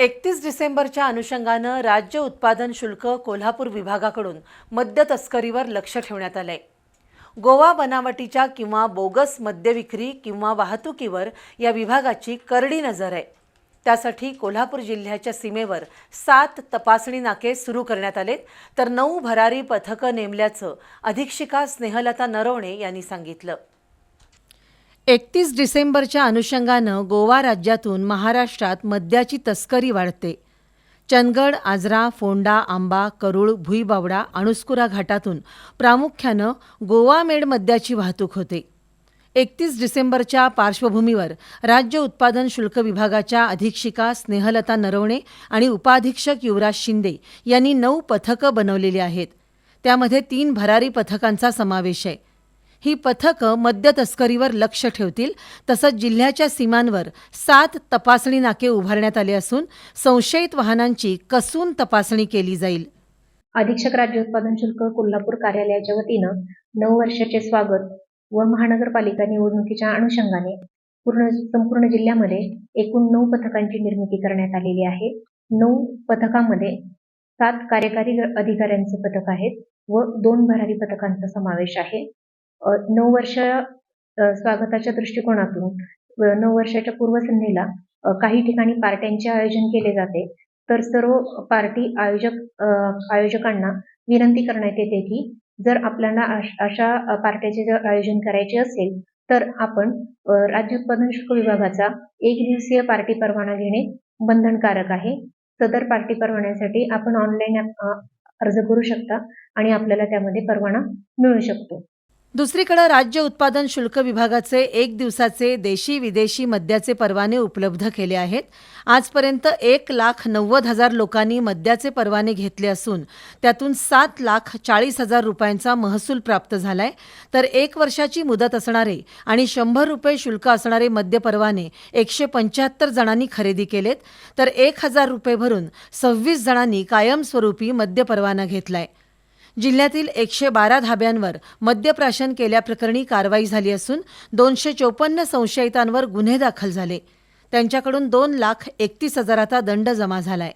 एकतीस डिसेंबरच्या अनुषंगानं राज्य उत्पादन शुल्क कोल्हापूर विभागाकडून मद्य तस्करीवर लक्ष ठेवण्यात आलंय. गोवा बनावटीच्या किंवा बोगस मद्य विक्री किंवा वाहतुकीवर या विभागाची करडी नजर आहे. त्यासाठी कोल्हापूर जिल्ह्याच्या सीमेवर सात तपासणी नाके सुरू करण्यात आलेत. तर नऊ भरारी पथकं नेमल्याचं अधीक्षिका स्नेहलता नरवणे यांनी सांगितलं. एकतीस डिसेंबरच्या अनुषंगानं गोवा राज्यातून महाराष्ट्रात मद्याची तस्करी वाढते. चंदगड आजरा फोंडा आंबा करूळ भुईबावडा अणुस्कुरा घाटातून प्रामुख्यानं गोवा मेड मद्याची वाहतूक होते. एकतीस डिसेंबरच्या पार्श्वभूमीवर राज्य उत्पादन शुल्क विभागाच्या अधीक्षिका स्नेहलता नरवणे आणि उपाधीक्षक युवराज शिंदे यांनी नऊ पथकं बनवलेली आहेत. त्यामध्ये तीन भरारी पथकांचा समावेश आहे. ही पथकं मद्य तस्करीवर लक्ष ठेवतील तसंच जिल्ह्याच्या सीमांवर सात तपासणी नाके उभारण्यात आले असून संशयित वाहनांची कसून तपासणी केली जाईल. अधीक्षक राज्य उत्पादन शुल्क कोल्हापूर कार्यालयाच्या वतीनं नऊ वर्षाचे स्वागत व महानगरपालिका निवडणुकीच्या अनुषंगाने पूर्ण संपूर्ण जिल्ह्यामध्ये एकूण नऊ पथकांची निर्मिती करण्यात आलेली आहे. नऊ पथकामध्ये सात कार्यकारी अधिकाऱ्यांचे पथक आहेत व दोन भरारी पथकांचा समावेश आहे. नऊ वर्ष स्वागताच्या दृष्टिकोनातून नऊ वर्षाच्या पूर्वसंध्येला काही ठिकाणी पार्ट्यांचे आयोजन केले जाते. तर सर्व पार्टी आयोजक आयोजकांना विनंती करण्यात येते की जर आपल्याला अशा पार्ट्याचे जर आयोजन करायचे असेल तर आपण राज्य उत्पादन शुल्क विभागाचा एक दिवसीय पार्टी परवाना घेणे बंधनकारक आहे. सदर पार्टी परवान्यासाठी आपण ऑनलाईन अर्ज करू शकता आणि आपल्याला त्यामध्ये परवाना मिळू शकतो. दुसरीकडे राज्य उत्पादन शुल्क विभागाचे एक दिवसाचे देशी विदेशी मद्याचे परवाने उपलब्ध केले आहेत. आजपर्यंत एक लाख नव्वद हजार लोकांनी मद्याचे परवाने घेतले असून त्यातून सात लाख चाळीस हजार रुपयांचा महसूल प्राप्त झालाय. तर एक वर्षाची मुदत असणारे आणि शंभर रुपये शुल्क असणारे मद्य परवाने एकशे पंच्याहत्तर जणांनी खरेदी केलेत. तर एक हजार रुपये भरून सव्वीस जणांनी कायमस्वरूपी मद्य परवाना घेतलाय. जिल्ह्यातील एकशे बारा धाब्यांवर मद्यप्राशन केल्याप्रकरणी कारवाई झाली असून दोनशे चोपन्न संशयितांवर गुन्हे दाखल झाले. त्यांच्याकडून दोन लाख एकतीस हजाराचा दंड जमा झालाय.